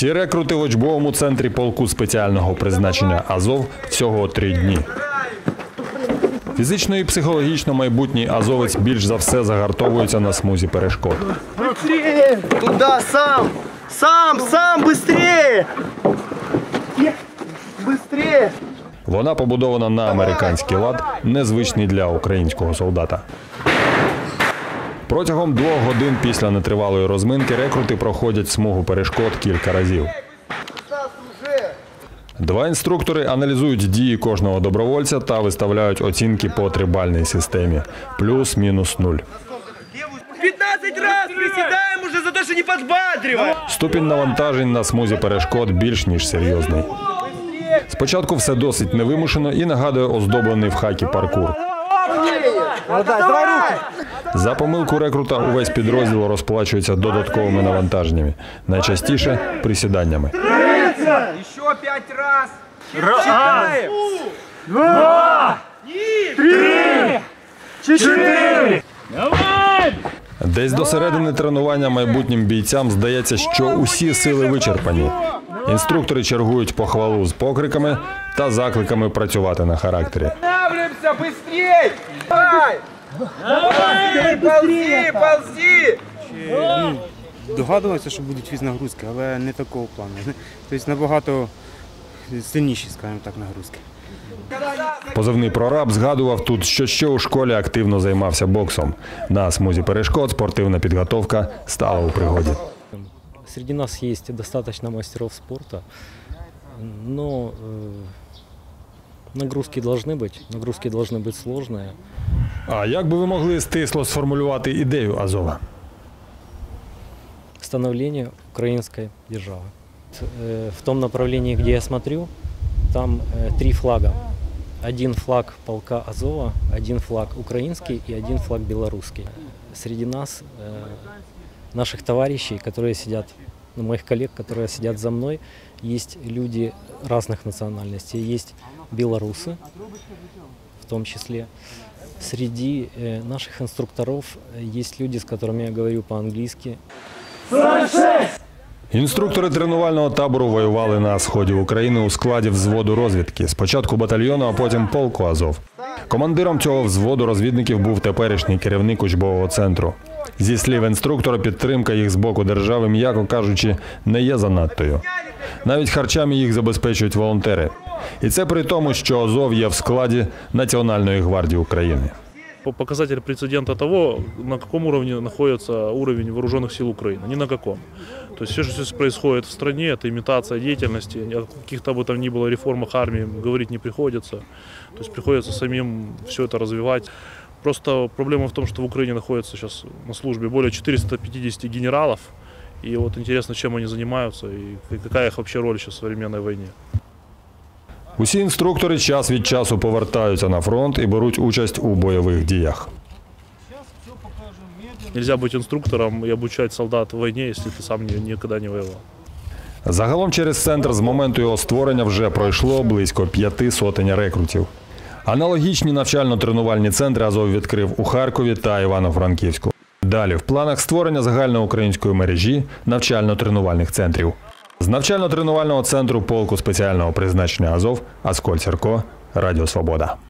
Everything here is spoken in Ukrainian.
Ці рекрути в учбовому центрі полку спеціального призначення Азов всього три дні. Фізично і психологічно майбутній азовець більш за все загартовується на смузі перешкод. Туда, сам! Сам, сам! Быстрее! Вона побудована на американський лад, незвичний для українського солдата. Протягом двох годин після нетривалої розминки рекрути проходять смугу перешкод кілька разів. Два інструктори аналізують дії кожного добровольця та виставляють оцінки по трибальній системі плюс-мінус нуль. 15 раз приседаем уже за то, что не подбадриваем! Ступінь навантажень на смузі перешкод більш ніж серйозний. Спочатку все досить невимушено і нагадує оздоблений в хакі паркур. За помилку рекрута увесь підрозділ розплачується додатковими навантаженнями, найчастіше присіданнями. Еще пять раз! Считаем! Десь до середини тренування майбутнім бійцям здається, що усі сили вичерпані. Інструктори чергують похвалу з покриками та закликами працювати на характері. Останавливаемся быстрей! Давай! Давай! Ползи, ползи! Догадувався, що будуть фізнагрузки, але не такого плану. Тобто набагато сильніші, скажімо так, нагрузки. Позивний прораб згадував тут, що ще у школі активно займався боксом. На смузі перешкод спортивна підготовка стала у пригоді. Среди нас есть достаточно мастеров спорта, но э, нагрузки должны быть, нагрузки должны быть сложные. А як би ви могли стисло сформулювати ідею Азова? Становление украинской державы. Э, В том направлении, где я смотрю, там э, три флага. Один флаг полка Азова, один флаг украинский и один флаг белорусский. Среди нас, э, наших товарищей, которые сидят, ну, моих коллег, которые сидят за мной, есть люди разных национальностей. Есть белорусы, в том числе. Среди э, наших инструкторов э, есть люди, с которыми я говорю по-английски, Інструктори тренувального табору воювали на сході України у складі взводу розвідки. Спочатку батальйону, а потім полку Азов. Командиром цього взводу розвідників був теперішній керівник учбового центру. Зі слів інструктора, підтримка їх з боку держави, м'яко кажучи, не є занадтою. Навіть харчами їх забезпечують волонтери. І це при тому, що Азов є в складі Національної гвардії України. По- показатель прецедента того, на каком уровне находится уровень вооруженных сил Украины. Ни на каком. То есть все, что здесь происходит в стране, это имитация деятельности. Ни О каких-то бы там ни было реформах армии говорить не приходится. То есть приходится самим все это развивать. Просто проблема в том, что в Украине находится сейчас на службе более 450 генералов. И вот интересно, чем они занимаются и какая их вообще роль сейчас в современной войне. Усі інструктори час від часу повертаються на фронт і беруть участь у бойових діях. Нельзя быть инструктором и обучать солдат в войне, если ты сам никогда не воевал. Загалом через центр з моменту його створення вже пройшло близько п'яти сотень рекрутів. Аналогічні навчально-тренувальні центри Азов відкрив у Харкові та Івано-Франківську. Далі в планах створення загальноукраїнської мережі навчально-тренувальних центрів. З навчально-тренувального центру полку спеціального призначення Азов Асколь Церко Радіо Свобода.